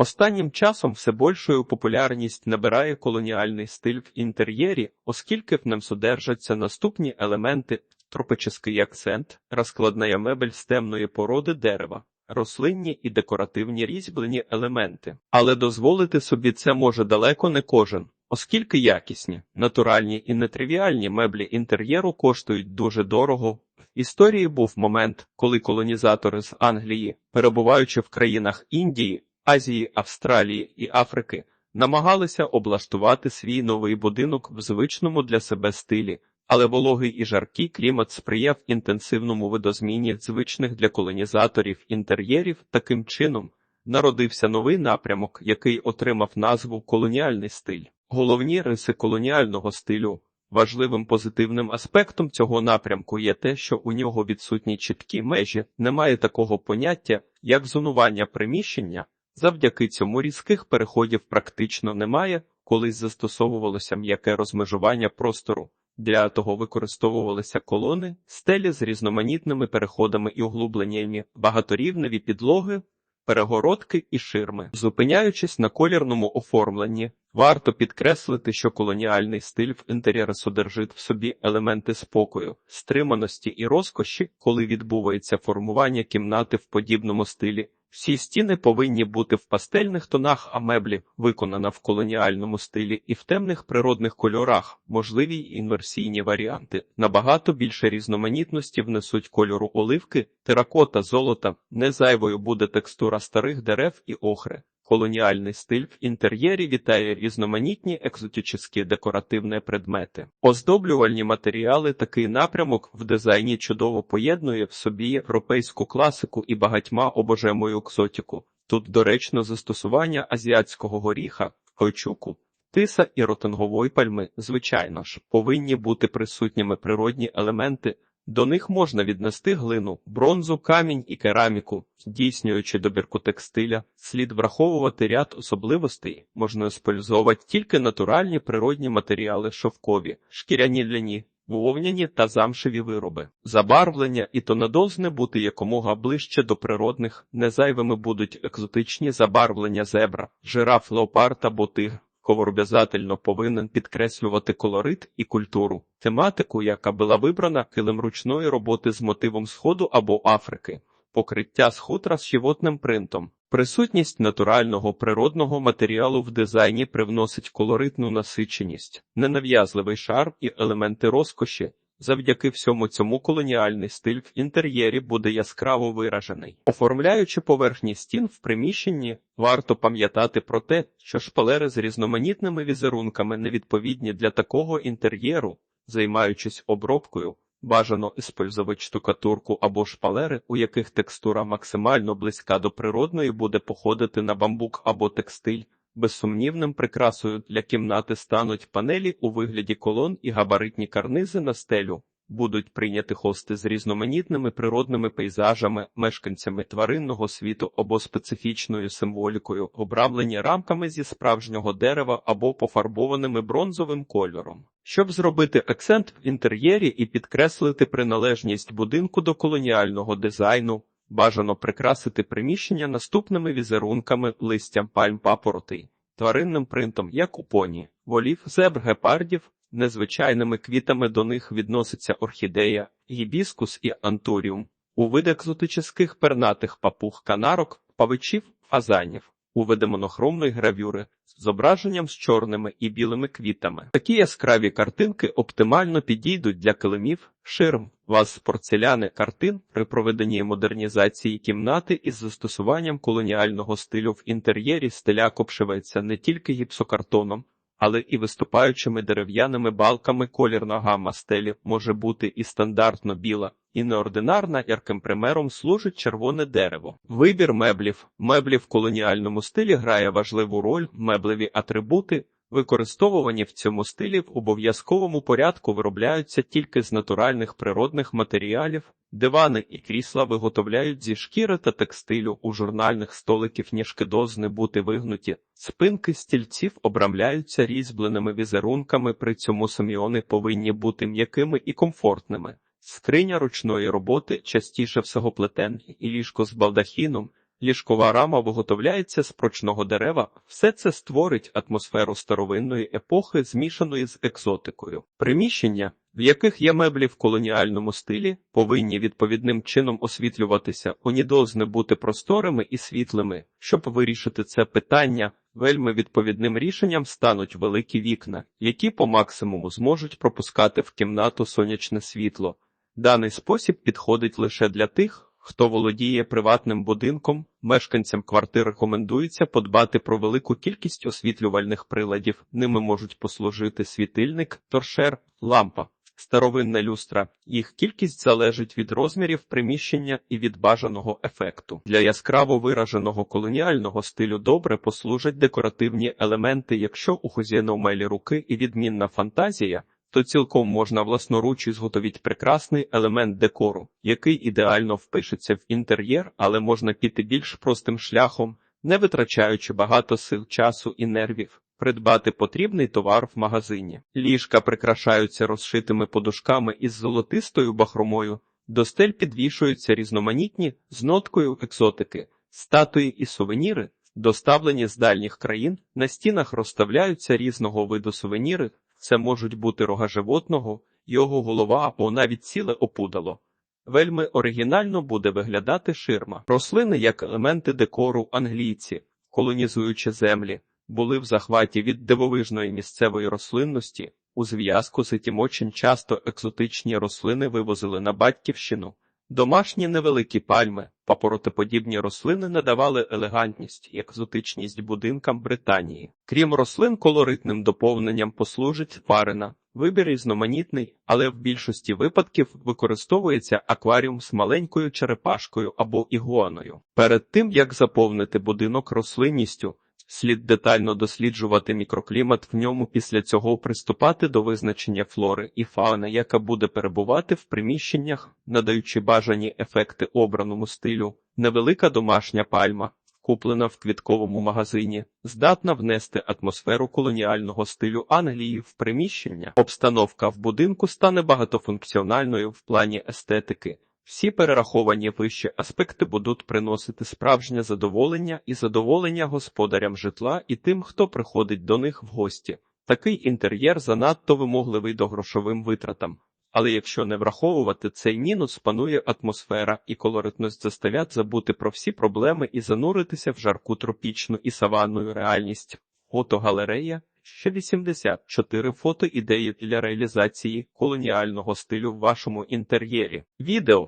Останнім часом все більшою популярність набирає колоніальний стиль в інтер'єрі, оскільки в нем содержаться наступні елементи: тропический акцент, розкладна мебель з темної породи дерева, рослинні і декоративні різьблені елементи. Але дозволити собі це може далеко не кожен. Оскільки якісні, натуральні і нетривіальні меблі інтер'єру коштують дуже дорого. В історії був момент, коли колонізатори з Англії, перебуваючи в країнах Індії, Азії, Австралії і Африки, намагалися облаштувати свій новий будинок в звичному для себе стилі, але вологий і жаркий клімат сприяв інтенсивному видозміні звичних для колонізаторів інтер'єрів. Таким чином народився новий напрямок, який отримав назву колоніальний стиль. Головні риси колоніального стилю. Важливим позитивним аспектом цього напрямку є те, що у нього відсутні чіткі межі, немає такого поняття, як зонування приміщення. Завдяки цьому різких переходів практично немає, колись застосовувалося м'яке розмежування простору. Для того використовувалися колони, стелі з різноманітними переходами і углубленнями, багаторівневі підлоги, перегородки і ширми. Зупиняючись на колірному оформленні, варто підкреслити, що колоніальний стиль в інтер'єрі содержить в собі елементи спокою, стриманості і розкоші, коли відбувається формування кімнати в подібному стилі. Всі стіни повинні бути в пастельних тонах, а меблі, виконана в колоніальному стилі і в темних природних кольорах, можливі й інверсійні варіанти. Набагато більше різноманітності внесуть кольору оливки, теракота, золота, не зайвою буде текстура старих дерев і охри. Колоніальний стиль в інтер'єрі вітає різноманітні екзотичні декоративні предмети. Оздоблювальні матеріали такий напрямок в дизайні чудово поєднує в собі європейську класику і багатьма обожемою екзотику. Тут доречно застосування азіатського горіха, койчуку, тиса і ротингової пальми, звичайно ж, повинні бути присутніми природні елементи. До них можна віднести глину, бронзу, камінь і кераміку, здійснюючи добірку текстиля, слід враховувати ряд особливостей, можна использовувати тільки натуральні природні матеріали шовкові, шкіряні ляні, вовняні та замшеві вироби. Забарвлення і то должне бути якомога ближче до природних, незайвими будуть екзотичні забарвлення зебра, жираф, леопард або тигр. Ковор обов'язательно повинен підкреслювати колорит і культуру, тематику, яка була вибрана килим ручної роботи з мотивом Сходу або Африки, покриття з хутра з животним принтом. Присутність натурального природного матеріалу в дизайні привносить колоритну насиченість, ненав'язливий шарм і елементи розкоші. Завдяки всьому цьому колоніальний стиль в інтер'єрі буде яскраво виражений. Оформляючи поверхні стін в приміщенні, варто пам'ятати про те, що шпалери з різноманітними візерунками невідповідні для такого інтер'єру, займаючись обробкою, бажано использовать штукатурку або шпалери, у яких текстура максимально близька до природної буде походити на бамбук або текстиль. Безсумнівним прикрасою для кімнати стануть панелі у вигляді колон і габаритні карнизи на стелю. Будуть прийняти хости з різноманітними природними пейзажами, мешканцями тваринного світу або специфічною символікою, обрамлені рамками зі справжнього дерева або пофарбованими бронзовим кольором. Щоб зробити акцент в інтер'єрі і підкреслити приналежність будинку до колоніального дизайну, Бажано прикрасити приміщення наступними візерунками листям пальм папороти, тваринним принтом, як у поні, волів, зебр, гепардів, незвичайними квітами до них відноситься орхідея, гібіскус і антуріум, у вид екзотичних пернатих папуг канарок, павичів, фазанів, у види монохромної гравюри з зображенням з чорними і білими квітами. Такі яскраві картинки оптимально підійдуть для килимів, ширм, ваз порцеляни картин при проведенні модернізації кімнати із застосуванням колоніального стилю в інтер'єрі стиляк обшивається не тільки гіпсокартоном, але і виступаючими дерев'яними балками колірна гамма стелі може бути і стандартно біла, і неординарна ярким примером служить червоне дерево. Вибір меблів. Меблі в колоніальному стилі грає важливу роль, меблеві атрибути. Використовувані в цьому стилі в обов'язковому порядку виробляються тільки з натуральних природних матеріалів, дивани і крісла виготовляють зі шкіри та текстилю, у журнальних столиків ніжки дозни бути вигнуті, спинки стільців обрамляються різьбленими візерунками, при цьому саміони повинні бути м'якими і комфортними. Скриня ручної роботи частіше всього плетен і ліжко з балдахіном Ліжкова рама виготовляється з прочного дерева. Все це створить атмосферу старовинної епохи, змішаної з екзотикою. Приміщення, в яких є меблі в колоніальному стилі, повинні відповідним чином освітлюватися. Вони должны бути просторими і світлими. Щоб вирішити це питання, вельми відповідним рішенням стануть великі вікна, які по максимуму зможуть пропускати в кімнату сонячне світло. Даний спосіб підходить лише для тих, хто володіє приватним будинком. Мешканцям квартир рекомендується подбати про велику кількість освітлювальних приладів. Ними можуть послужити світильник, торшер, лампа. Старовинна люстра. Їх кількість залежить від розмірів приміщення і від бажаного ефекту. Для яскраво вираженого колоніального стилю добре послужать декоративні елементи. Якщо у хозяїна умелі руки і відмінна фантазія, то цілком можна власноруч ізготовіть прекрасний елемент декору, який ідеально впишеться в інтер'єр, але можна піти більш простим шляхом, не витрачаючи багато сил, часу і нервів. Придбати потрібний товар в магазині. Ліжка прикрашаються розшитими подушками із золотистою бахромою. До стель підвішуються різноманітні з ноткою екзотики, статуї і сувеніри, доставлені з дальніх країн. На стінах розставляються різного виду сувеніри. Це можуть бути рога животного, його голова або навіть ціле опудало. Вельми оригінально буде виглядати ширма. Рослини як елементи декору англійці, колонізуючи землі, були в захваті від дивовижної місцевої рослинності. У зв'язку з цим очень часто екзотичні рослини вивозили на батьківщину. Домашні невеликі пальми, папоротиподібні рослини надавали елегантність і екзотичність будинкам Британії. Крім рослин, колоритним доповненням послужить тварина. Вибір різноманітний, але в більшості випадків використовується акваріум з маленькою черепашкою або ігуаною. Перед тим як заповнити будинок рослинністю, слід детально досліджувати мікроклімат в ньому, після цього приступати до визначення флори і фауни, яка буде перебувати в приміщеннях, надаючи бажані ефекти обраному стилю. Невелика домашня пальма, куплена в квітковому магазині, здатна внести атмосферу колоніального стилю Англії в приміщення. Обстановка в будинку стане багатофункціональною в плані естетики. Всі перераховані вище аспекти будуть приносити справжнє задоволення і задоволення господарям житла і тим, хто приходить до них в гості. Такий інтер'єр занадто вимогливий до грошовим витратам. Але якщо не враховувати цей мінус, панує атмосфера і колоритність заставлять забути про всі проблеми і зануритися в жарку тропічну і саванною реальність. Фотогалерея ще 84 фото ідеї для реалізації колоніального стилю в вашому інтер'єрі. Відео